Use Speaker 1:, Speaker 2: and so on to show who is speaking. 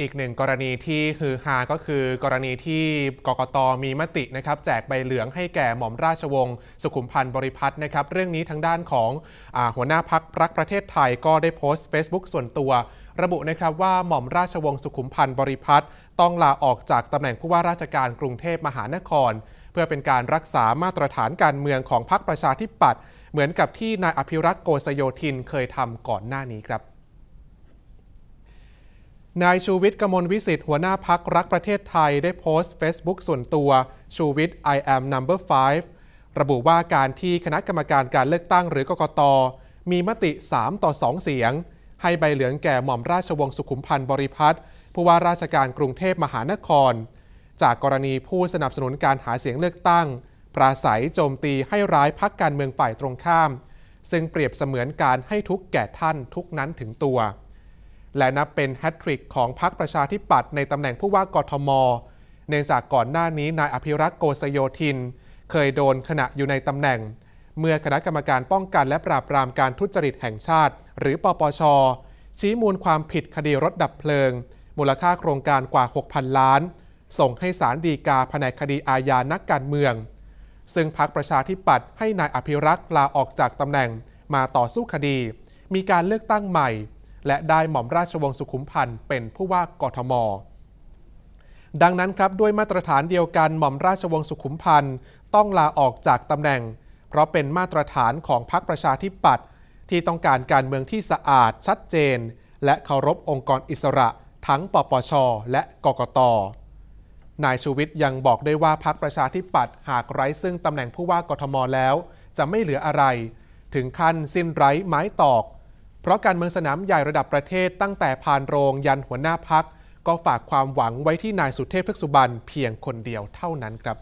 Speaker 1: อีกหนึ่งกรณีที่ฮือฮาก็คือกรณีที่กกตมีมตินะครับ แจกใบเหลืองให้แก่หม่อมราชวงศ์สุขุมพันธ์บริพัตรนะครับ เรื่องนี้ทางด้านของอหัวหน้าพักรักประเทศไทยก็ได้โพสต์ Facebook ส่วนตัว ระบุนะครับว่าหม่อมราชวงศ์สุขุมพันธ์บริพัตรต้องลาออกจากตำแหน่งผู้ว่าราชการกรุงเทพมหานคร เพื่อเป็นการรักษามาตรฐานการเมืองของพรรคประชาธิปัตย์เหมือนกับที่นายอภิรักษ์โกษโยธินเคยทำก่อนหน้านี้ครับ นายชูวิทย์กมลวิสิทธิ์หัวหน้าพักรักประเทศไทยได้โพสต์ Facebook ส่วนตัวชูวิทย์ I am number 5 ระบุว่าการที่คณะกรรมการการเลือกตั้งหรือกกต มีมติ 3 ต่อ 2 เสียง ให้ใบเหลืองแก่หม่อมราชวงศ์สุขุมพันธ์บริพัตรผู้ว่าราชการกรุงเทพมหานคร จากกรณีผู้สนับสนุนการหาเสียงเลือกตั้ง ปราศัยโจมตีให้ร้ายพักการเมืองฝ่ายตรงข้าม ซึ่งเปรียบเสมือนการให้ทุกแก่ท่านทุกนั้นถึงตัว และนับเป็นแฮตทริกของพรรคประชาธิปัตย์ในตำแหน่งผู้ว่ากทม เนื่องจากก่อนหน้านี้นายอภิรักษ์โกษโยธิน เคยโดนขณะอยู่ในตำแหน่ง เมื่อคณะกรรมการป้องกันและปราบปรามการทุจริตแห่งชาติ หรือปปช ชี้มูลความผิดคดีรถดับเพลิง มูลค่าโครงการกว่า 6,000 ล้าน ส่งให้ศาลฎีกาแผนกคดีอาญานักการเมือง ซึ่งพรรคประชาธิปัตย์ให้นายอภิรักษ์ลาออกจากตำแหน่งมาต่อสู้คดี มีการเลือกตั้งใหม่ และได้หม่อมราชวงศ์สุขุมพันธ์เป็นผู้ว่ากทม ดังนั้นครับด้วยมาตรฐานเดียวกันหม่อมราชวงศ์สุขุมพันธ์ต้องลาออกจากตำแหน่ง เพราะเป็นมาตรฐานของพรรคประชาธิปัตย์ที่ต้องการการเมืองที่สะอาดชัดเจน และเคารพองค์กรอิสระทั้งปปช และกกต นายชูวิทย์ยังบอกด้วยว่าพรรคประชาธิปัตย์หากไร้ซึ่งตำแหน่งผู้ว่ากทมแล้ว จะไม่เหลืออะไร ถึงขั้นสิ้นไร้ไม้ตอก เพราะการเมืองสนามใหญ่ระดับประเทศตั้งแต่พานโรงยันหัวหน้าพัก ก็ฝากความหวังไว้ที่นายสุเทพเทือกสุบรรณเพียงคนเดียวเท่านั้นครับ